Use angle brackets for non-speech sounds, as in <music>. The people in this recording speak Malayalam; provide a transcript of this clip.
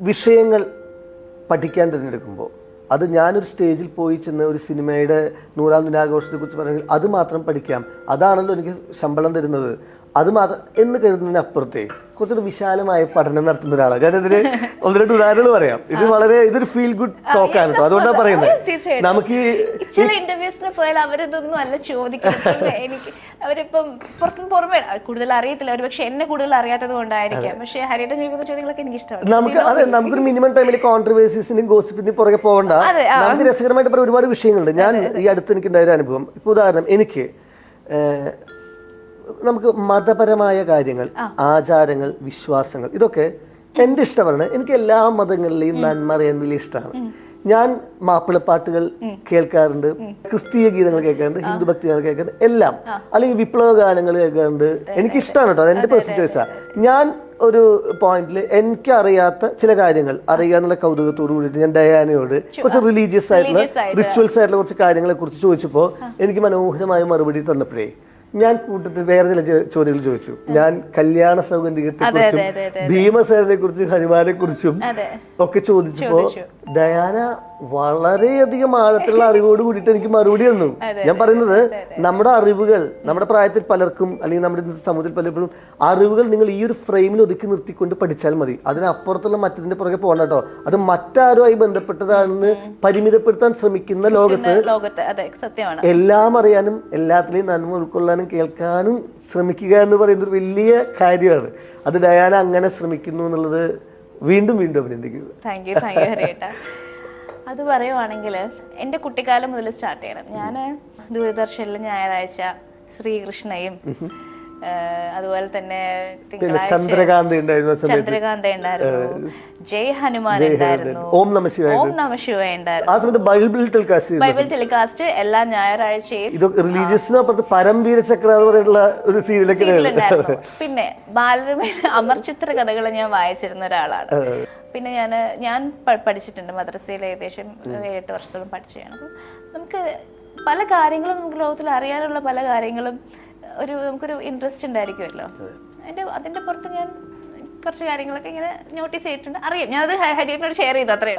വിഷയങ്ങൾ പഠിക്കാൻ തിരഞ്ഞെടുക്കുമ്പോൾ അത് ഞാനൊരു സ്റ്റേജിൽ പോയി ചെന്ന് ഒരു സിനിമയുടെ നൂറാം ദിനാഘോഷത്തെ കുറിച്ച് പറയുമെങ്കിൽ അത് മാത്രം പഠിക്കാം. അതാണല്ലോ എനിക്ക് ശമ്പളം തരുന്നത്. അത് മാത്രം എന്ന് കരുതുന്നതിനപ്പുറത്തെ കുറച്ചൊരു വിശാലമായ പഠനം നടത്തുന്ന ഒരാളാണ് ഞാനതിന് ഒന്ന് രണ്ട് ഉദാഹരണങ്ങൾ പറയാം. ഇത് വളരെ ഇതൊരു ഫീൽ ഗുഡ് ടോക്കാണ് കേട്ടോ. അതുകൊണ്ടാണ് പറയുന്നത് നമുക്ക് ചില ഇന്റർവ്യൂസിന് പോയാൽ അവരിതൊന്നും അല്ല ചോദിക്കുന്നത്. <laughs> എനിക്ക് അവരിപ്പം പുറത്തും പുറമെ കൂടുതൽ അറിയത്തില്ല. ഒരു പക്ഷെ എന്നെ കൂടുതൽ അറിയാത്തത് കൊണ്ടായിരിക്കാം. പക്ഷെ ഹരിയുടെ ചോദിക്കുന്ന ചോദ്യങ്ങളൊക്കെ എനിക്ക് ഇഷ്ടമാണ് നമുക്ക് അതെ നമുക്കൊരു മിനിമം ടൈമിൽ കോൺട്രവേഴ്സീസിന്റെയും ഗോസിപ്പിന്റെയും പുറകെ പോകണ്ട. നമുക്ക് രസകരമായിട്ട് പറയാൻ ഒരുപാട് വിഷയങ്ങളുണ്ട്. ഞാൻ ഈ അടുത്ത് എനിക്ക് ഉണ്ടായ ഒരു അനുഭവം. ഇപ്പൊ ഉദാഹരണം എനിക്ക് നമുക്ക് മതപരമായ കാര്യങ്ങൾ ആചാരങ്ങൾ വിശ്വാസങ്ങൾ ഇതൊക്കെ എന്റെ ഇഷ്ടമാണ്. എനിക്ക് എല്ലാ മതങ്ങളിലെയും നന്മ അറിയാൻ വലിയ ഇഷ്ടമാണ്. ഞാൻ മാപ്പിളപ്പാട്ടുകൾ കേൾക്കാറുണ്ട് ക്രിസ്തീയ ഗീതങ്ങൾ കേൾക്കാറുണ്ട് ഹിന്ദു ഭക്തി ഗാനങ്ങൾ കേൾക്കാറുണ്ട് എല്ലാം. അല്ലെങ്കിൽ വിപ്ലവ ഗാനങ്ങൾ കേൾക്കാറുണ്ട്. എനിക്ക് ഇഷ്ടമാണ് കേട്ടോ അത് എന്റെ പേഴ്സണൽ ചോയ്സാ ഞാൻ ഒരു പോയിന്റിൽ എനിക്ക് അറിയാത്ത ചില കാര്യങ്ങൾ അറിയുക എന്നുള്ള കൗതുകത്തോട് കൂടിയിട്ട് ഞാൻ ഡയാനയോട് കുറച്ച് റിലീജിയസ് ആയിട്ടുള്ള ആയിട്ട്. റിച്വൽസ് ആയിട്ടുള്ള കുറച്ച് കാര്യങ്ങളെ കുറിച്ച് ചോദിച്ചപ്പോൾ എനിക്ക് മനോഹരമായ മറുപടി തന്നപ്പോഴേ ഞാൻ കൂട്ടത്തിൽ വേറെ ചില ചോദ്യങ്ങൾ ചോദിച്ചു ഞാൻ കല്യാണ സൗഗന്ധികത്തെ കുറിച്ചും ഭീമസേനയെ കുറിച്ചും ഹനുമാനെ കുറിച്ചും ഒക്കെ ചോദിച്ചപ്പോ ചോദിച്ചു. ഡയാന വളരെയധികം ആഴത്തിലുള്ള അറിവോട് കൂടിയിട്ട് എനിക്ക് മറുപടി തന്നു. ഞാൻ പറയുന്നത് നമ്മുടെ അറിവുകൾ നമ്മുടെ പ്രായത്തിൽ പലർക്കും അല്ലെങ്കിൽ നമ്മുടെ സമൂഹത്തിൽ പലപ്പോഴും അറിവുകൾ നിങ്ങൾ ഈ ഒരു ഫ്രെയിമിൽ ഒതുക്കി നിർത്തിക്കൊണ്ട് പഠിച്ചാൽ മതി. അതിനപ്പുറത്തുള്ള മറ്റതിന്റെ പുറകെ പോകണ്ട കേട്ടോ. അത് മറ്റാരുമായി ബന്ധപ്പെട്ടതാണെന്ന് പരിമിതപ്പെടുത്താൻ ശ്രമിക്കുന്ന ലോകത്ത് എല്ലാം അറിയാനും എല്ലാത്തിലെയും നന്മ ഉൾക്കൊള്ളാനും കേൾക്കാനും ശ്രമിക്കുക എന്ന് പറയുന്നത് ഒരു വലിയ കാര്യമാണ്. അത് ഡയാന അങ്ങനെ ശ്രമിക്കുന്നു എന്നുള്ളത് വീണ്ടും വീണ്ടും അഭിനന്ദിക്കുന്നത് താങ്ക് യു താങ്ക് യു ഹരിയേട്ട. അത് പറയുവാണെങ്കിൽ എന്റെ കുട്ടിക്കാലം മുതൽ സ്റ്റാർട്ട് ചെയ്യണം. ഞാൻ ദൂരദർശനിൽ ഞായറാഴ്ച ശ്രീകൃഷ്ണയും അതുപോലെ തന്നെ തിങ്കളാഴ്ച ചന്ദ്രകാന്ത് ഉണ്ടായിരുന്ന ചന്ദ്രകാന്ത ഉണ്ടായിരുന്നു. ജയ് ഹനുമാൻ ഉണ്ടായിരുന്നു. ഓം നമ ശിവ ഓം നമ ശിവ ഉണ്ടായിരുന്നു. ആ സമയത്ത് ബൈബിൾ ടെലികാസ്റ്റ് ബൈബിൾ ടെലികാസ്റ്റ് എല്ലാ ഞായറാഴ്ചയും ഇത് റിലീജിയസിന് അപ്പുറത്ത് പരംവീര ചക്ര പറയുന്ന ഒരു സീരിയലൊക്കെ ഉണ്ടായിരുന്നു. പിന്നെ ബാലരമയിൽ അമർചിത്ര കഥകൾ ഞാൻ വായിച്ചിരുന്ന ഒരാളാണ്. പിന്നെ ഞാൻ ഞാൻ പഠിച്ചിട്ടുണ്ട് മദ്രസയിൽ ഏകദേശം ഏഴെട്ട് വർഷത്തോളം അപ്പം നമുക്ക് പല കാര്യങ്ങളും നമുക്ക് ലോകത്തിൽ അറിയാനുള്ള പല കാര്യങ്ങളും ഒരു നമുക്കൊരു ഇൻട്രസ്റ്റ് ഉണ്ടായിരിക്കുമല്ലോ. അതിന്റെ അതിന്റെ പുറത്ത് ഞാൻ കുറച്ച് കാര്യങ്ങളൊക്കെ ഇങ്ങനെ നോട്ടീസ് ചെയ്തിട്ടുണ്ട്. അറിയാം. ഞാനത് ഹരിയോട് ഹരിയേട്ടനോട് ഷെയർ ചെയ്തു അത്രയും